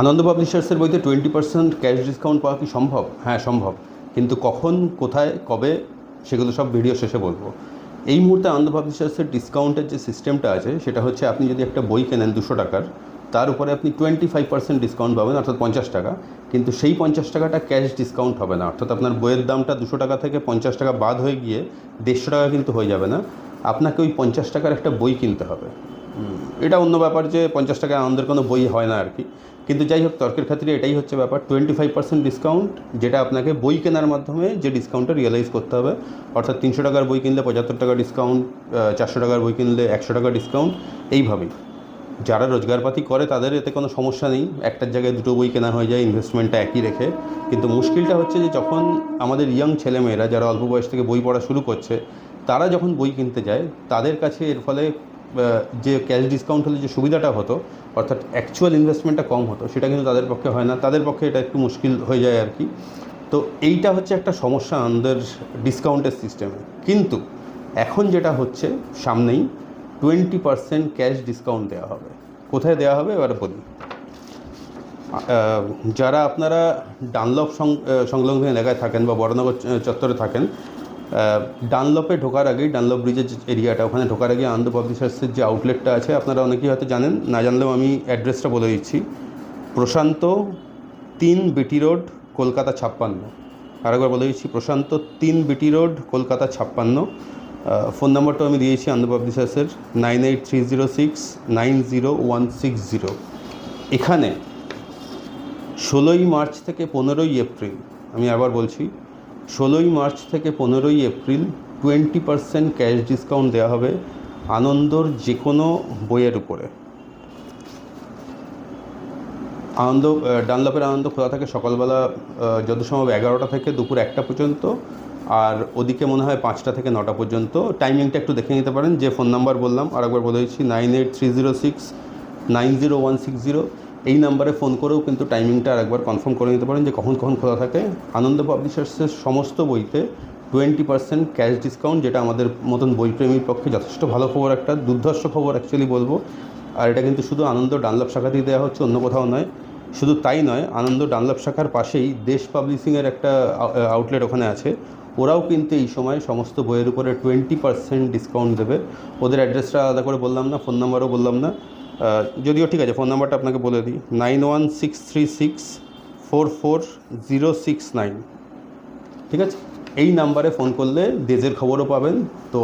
আনন্দ পাবলিশার্সের বইতে twenty percent cash discount পাওয়া কি সম্ভব? হ্যাঁ সম্ভব। কিন্তু কখন, কোথায়, কবে, সেগুলো সব ভিডিও শেষে বলব। এই মুহূর্তে আনন্দ পাবলিশার্সের ডিসকাউন্টের যে সিস্টেমটা আছে, সেটা হচ্ছে আপনি যদি একটা বই কেনেন দুশো টাকার, তার উপরে আপনি টোয়েন্টি ফাইভ পার্সেন্ট ডিসকাউন্ট পাবেন, অর্থাৎ পঞ্চাশ টাকা। কিন্তু সেই পঞ্চাশ টাকাটা ক্যাশ ডিসকাউন্ট হবে না। অর্থাৎ আপনার বইয়ের দামটা দুশো টাকা থেকে পঞ্চাশ টাকা বাদ হয়ে গিয়ে দেড়শো টাকা কিন্তু হয়ে যাবে না। আপনাকে ওই পঞ্চাশ টাকার একটা বই কিনতে হবে। এটা অন্য ব্যাপার যে পঞ্চাশ টাকায় আনন্দের কোনো বই হয় না আর কি। কিন্তু যাই হোক, তর্কের ক্ষেত্রে এটাই হচ্ছে ব্যাপার। টোয়েন্টি ফাইভ পার্সেন্ট ডিসকাউন্ট যেটা আপনাকে বই কেনার মাধ্যমে যে ডিসকাউন্টটা রিয়েলাইজ করতে হবে। অর্থাৎ তিনশো টাকার বই কিনলে পঁচাত্তর টাকা ডিসকাউন্ট চারশো টাকার বই কিনলে একশো টাকা ডিসকাউন্ট এইভাবেই। যারা রোজগারপাতি করে, তাদের এতে কোনো সমস্যা নেই। একটার জায়গায় দুটো বই কেনা হয়ে যায় ইনভেস্টমেন্টটা একই রেখে। কিন্তু মুশকিলটা হচ্ছে যে যখন আমাদের ইয়াং ছেলেমেয়েরা, যারা অল্প বয়স থেকে বই পড়া শুরু করছে, তারা যখন বই কিনতে যায়, তাদের কাছে এর ফলে যে ক্যাশ ডিসকাউন্ট হলে যে সুবিধাটা হতো, অর্থাৎ অ্যাকচুয়াল ইনভেস্টমেন্টটা কম হতো, সেটা কিন্তু তাদের পক্ষে হয় না। তাদের পক্ষে এটা একটু মুশকিল হয়ে যায় আর কি। তো এইটা হচ্ছে একটা সমস্যা আমাদের ডিসকাউন্টের সিস্টেমে কিন্তু এখন যেটা হচ্ছে, সামনেই টোয়েন্টি পার্সেন্ট ক্যাশ ডিসকাউন্ট দেওয়া হবে। কোথায় দেওয়া হবে? এবারে বলি। যারা আপনারা ডানলপ সং- সংলগ্ন এলাকায় থাকেন বা বড়নগর চত্বরে থাকেন ডানলপে ঢোকার আগেই, ডানলপ ব্রিজের যে এরিয়াটা ওখানে ঢোকার আগে আনন্দ পাবলিশার্সের যে আউটলেটটা আছে, আপনারা অনেকেই হয়তো জানেন, না জানলেও আমি অ্যাড্রেসটা বলে দিচ্ছি। প্রশান্ত তিন বিটি রোড, কলকাতা ছাপ্পান্ন। আরেকবার বলে দিচ্ছি, প্রশান্ত তিন বিটি রোড, কলকাতা ছাপ্পান্ন। ফোন নাম্বারটাও আমি দিয়েছি Ananda পাবলিশার্সের nine eight three zero six, nine zero one six zero. এখানে ষোলোই মার্চ থেকে পনেরোই এপ্রিল, আমি আবার বলছি ষোলোই মার্চ থেকে পনেরোই April twenty percent cash discount দেওয়া হবে আনন্দর যে কোনো বইয়ের উপরে। আনন্দ ডানলপের আনন্দ খোলা থাকে সকালবেলা যত সম্ভব এগারোটা থেকে দুপুর একটা পর্যন্ত আর ওদিকে মনে হয় পাঁচটা থেকে নটা পর্যন্ত। টাইমিংটা একটু দেখে নিতে পারেন। যে ফোন নাম্বার বললাম আর একবার বলে দিচ্ছি, nine eight three zero six, nine zero one six zero. এই নাম্বারে ফোন করেও কিন্তু টাইমিংটা আরেকবার কনফার্ম করে নিতে পারেন যে কখন কখন খোলা থাকে। আনন্দ পাবলিশার্সের সমস্ত বইতে টোয়েন্টি পার্সেন্ট ক্যাশ ডিসকাউন্ট, যেটা আমাদের মতন বইপ্রেমীর পক্ষে যথেষ্ট ভালো খবর একটা, দুর্ধর্ষ খবর অ্যাকচুয়ালি বলব। আর এটা কিন্তু শুধু আনন্দ ডানলপ শাখাতেই দেওয়া হচ্ছে, অন্য কোথাও নয়। শুধু তাই নয়, আনন্দ ডানলপ শাখার পাশেই দেশ পাবলিশিংয়ের একটা আউটলেট ওখানে আছে। ওরাও কিন্তু এই সময় সমস্ত বইয়ের উপরে টোয়েন্টি পার্সেন্ট ডিসকাউন্ট দেবে। ওদের অ্যাড্রেসটা আলাদা করে বললাম না ফোন নাম্বারও বললাম না। যদিও ঠিক আছে ফোন নাম্বারটা আপনাকে বলে দিই nine one six three six four four zero six nine ঠিক আছে? এই নাম্বারে ফোন করলে দেশের খবরও পাবেন। তো